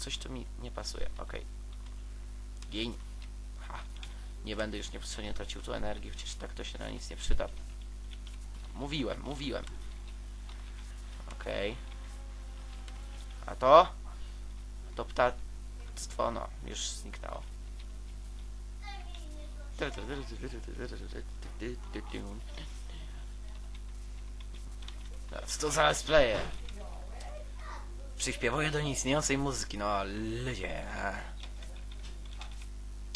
coś tu mi nie pasuje. Okej. Gień. Ha. Nie będę już niepotrzebnie tracił tu energii, chociaż tak to się na nic nie przyda. Mówiłem, mówiłem. Okej. A to? To ptactwo, no, już zniknęło. Co to za let's playe? Przyśpiewuję do nieistniejącej muzyki, no ludzie.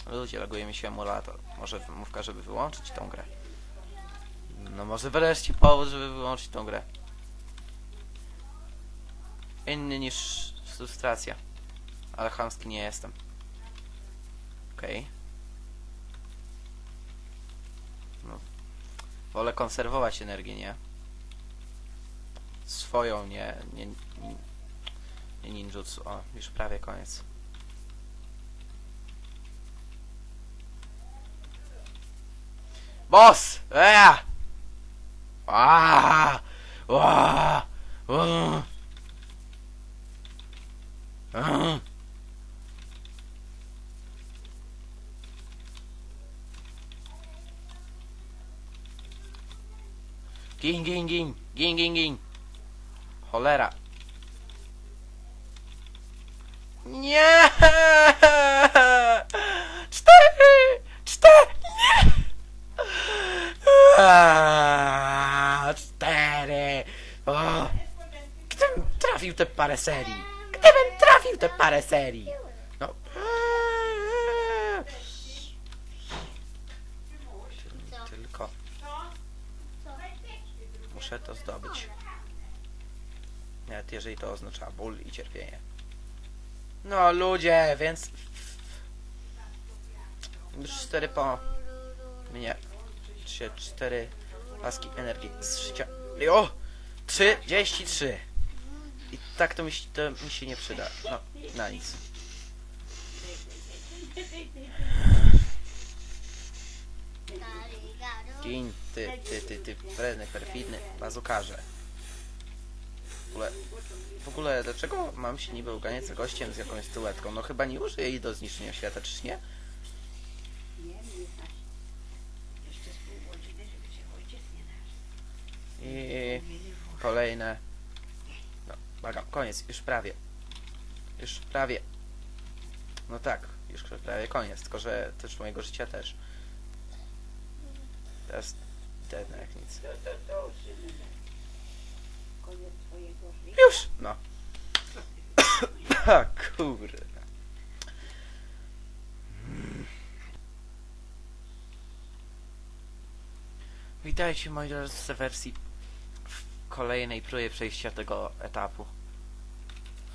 Ludzie, laguje mi się emulator. Może wymówka, żeby wyłączyć tą grę. No może wreszcie powód, żeby wyłączyć tą grę. Inny niż frustracja. Ale chamski nie jestem. Okej. No. Wolę konserwować energię, nie? Swoją, nie, nie, nie ninjutsu. O, już prawie koniec. Boss! Eee! Aaaa! Aaaa! Aaaa! Gin, gin, gin! Gin, gin, gin! Cholera! Nie! Cztery! Cztery! Nie! Aaa, Cztery! O! Gdybym trafił te parę serii! Gdybym trafił te parę serii! No. Tylko muszę to zdobyć. Nawet jeżeli to oznacza ból i cierpienie. No ludzie, więc... Już cztery po mnie. Trzy, cztery paski energii z życia. O! 33! I tak to mi, się- to mi się nie przyda. No, na nic. Gin, ty, ty, ty, ty, wredny, perfidny, bazukarze. Ogóle, w ogóle, dlaczego mam się niby uganiać za gościem z jakąś statuetką? No chyba nie użyję jej do zniszczenia świata, czyż nie? I kolejne. No, błagam, koniec, już prawie. Już prawie. No tak, już prawie koniec, tylko że też mojego życia też. Teraz dednę jak nic. Już! No. A kurde. Witajcie moi drodzy w wersji w kolejnej próbie przejścia tego etapu.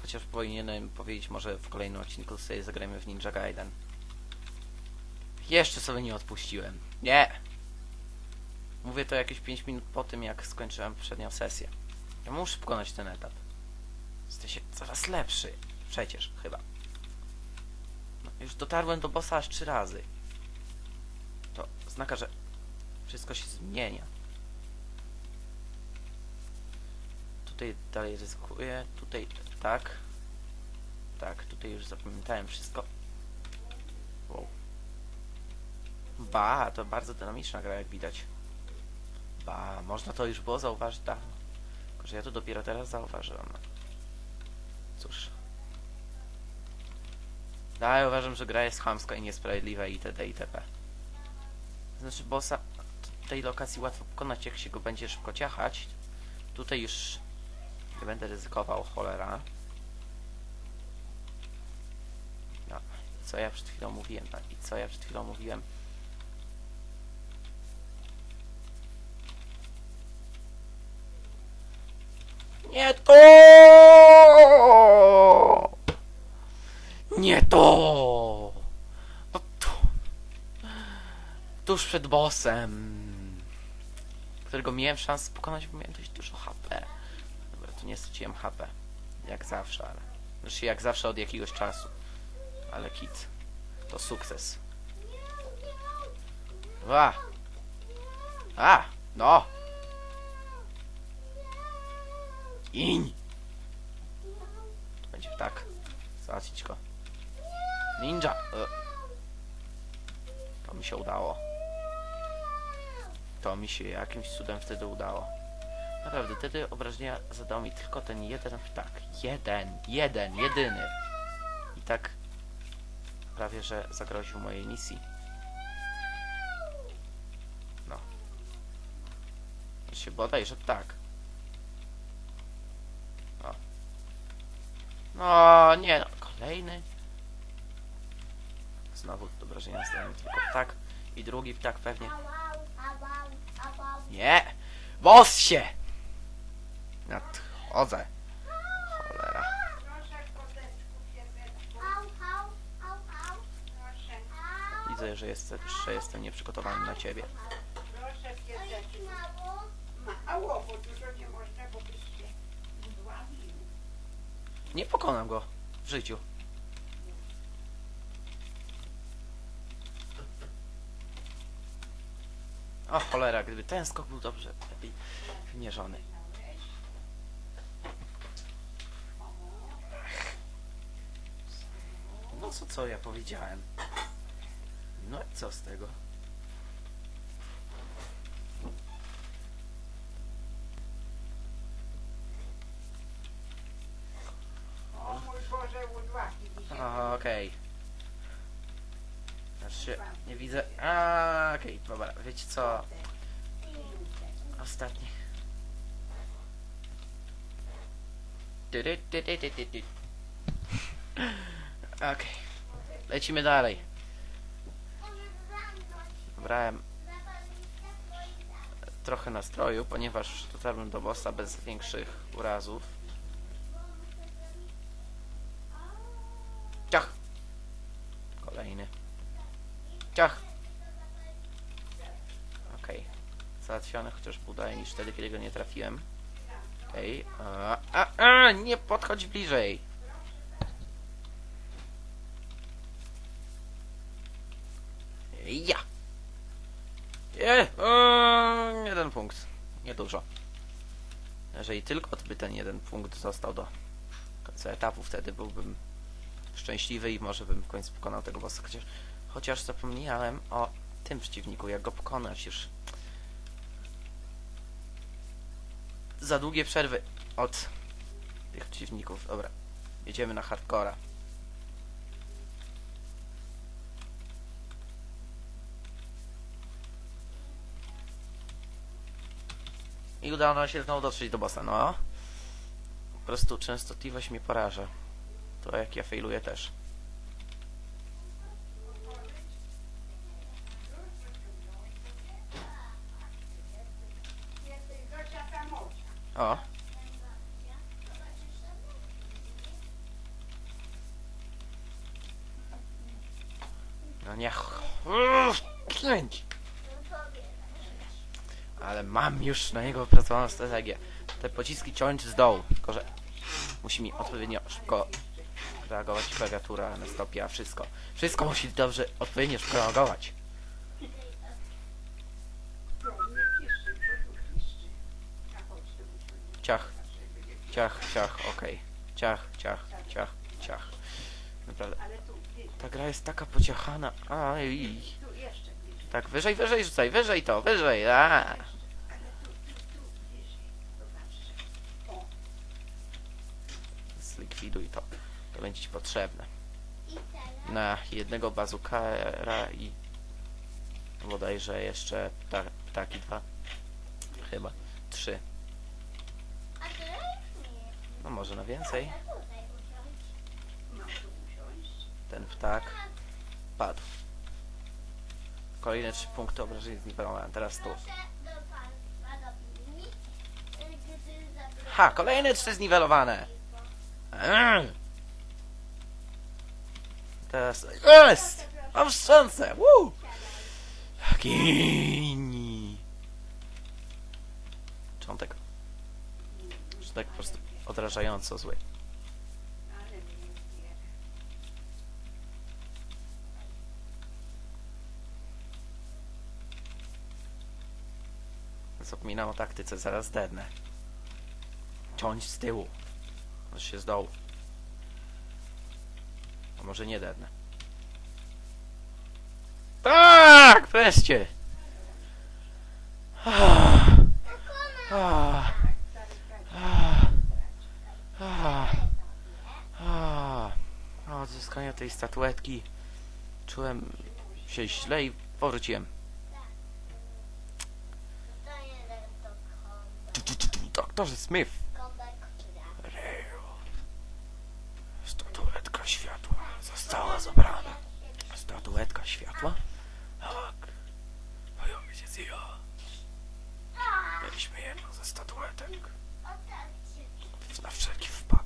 Chociaż powinienem powiedzieć może w kolejnym odcinku sobie zagrajmy w Ninja Gaiden. Jeszcze sobie nie odpuściłem. Nie! Mówię to jakieś 5 minut po tym jak skończyłem poprzednią sesję. Ja muszę pokonać ten etap. Się coraz lepszy. Przecież, chyba. No, już dotarłem do bossa aż trzy razy. To znaka, że wszystko się zmienia. Tutaj dalej ryzykuję. Tutaj tak. Tak, tutaj już zapamiętałem wszystko. Wow. Ba, to bardzo dynamiczna gra, jak widać. Ba, można to już było zauważyć dawno. Że ja to dopiero teraz zauważyłem. Cóż. Dalej uważam, że gra jest chamska i niesprawiedliwa itd. itp. Znaczy bossa tej lokacji łatwo pokonać, jak się go będzie szybko ciachać. Tutaj już nie będę ryzykował, cholera. No, co ja przed chwilą mówiłem? No, i co ja przed chwilą mówiłem? Nie to! Nie to! No tu. Tuż przed bossem, którego miałem szansę pokonać, bo miałem dość dużo HP. Dobra, tu nie straciłem HP. Jak zawsze, ale... Znaczy jak zawsze od jakiegoś czasu. Ale kit. To sukces. A! A! No! Iń! Będzie tak. Stracić go. Ninja! E. To mi się udało. To mi się jakimś cudem wtedy udało. Naprawdę, wtedy obrażenia zadał mi tylko ten jeden ptak. Jeden, jeden, jedyny. I tak prawie, że zagroził mojej misji. No. Się bodaj, że tak. No, nie no. Kolejny. Znowu obrażenia zadają tylko ptak. I drugi ptak pewnie. Nie! Boss się! Nadchodzę. Cholera. Widzę, że, jest, że jestem nieprzygotowany na ciebie. proszę. Mało, bo dużo nie można, bo byś się udławił. Nie pokonam go w życiu. O cholera, gdyby ten skok był dobrze lepiej wymierzony. No co, co ja powiedziałem? No i co z tego? O mój Boże, udławi mi się. O, Okej. Znaczy, nie widzę. A, okej, dobra, wiecie co? Ostatni. Ty, ty. Okej. Lecimy dalej. Brałem trochę nastroju, ponieważ dotarłem do bossa bez większych urazów. Ciach! Okej. Załatwiony, chociaż dalej niż wtedy, kiedy go nie trafiłem. Okej. A, a, a, nie podchodź bliżej! Ja! Je, o, jeden punkt. Niedużo. Jeżeli tylko by ten jeden punkt został do końca etapu, wtedy byłbym szczęśliwy i może bym w końcu pokonał tego bossa. Chociaż, chociaż zapomniałem o tym przeciwniku, jak go pokonać już. Za długie przerwy od tych przeciwników. Dobra, jedziemy na hardcora. I udało nam się znowu dotrzeć do bossa, no. Po prostu częstotliwość mnie poraża. To jak ja failuję też. No niech. Kręć. Ale mam już na niego wypracowaną strategię. Te pociski ciąć z dołu, tylko że musi mi odpowiednio szybko reagować klawiatura na stopie, a wszystko. Wszystko musi dobrze, odpowiednio szybko reagować. Nie Ciach. Ciach, ciach, okej. Ciach, ciach, ciach, ciach. Naprawdę. Ta gra jest taka pociechana. Aj. Tak, wyżej, wyżej rzucaj, wyżej to, wyżej. A. Zlikwiduj to. To będzie ci potrzebne. Na jednego bazukara i bodajże jeszcze pta, ptaki dwa. Chyba. Trzy. No może na więcej. mam tu usiąść. Ten ptak padł. Kolejne trzy punkty obrażeń zniwelowane. Teraz tu. Ha, kolejne trzy zniwelowane. Eee. Teraz jest! Mam szansę! Woo! Gini! Czątek. Czątek po prostu odrażająco zły. Ale mnie nie. Zapominam o taktyce, zaraz dednę. Ciąć z tyłu. Aż się z dołu. Może nie dednę. Tak! Wreszcie! Ah. Ah. Od odzyskania tej statuetki czułem się źle i powróciłem. Doktorze Smith! Statuetka światła została zabrana. Statuetka światła? Tak. Moja ojciec i ja. Mieliśmy jedną ze statuetek. Na wszelki wypadek.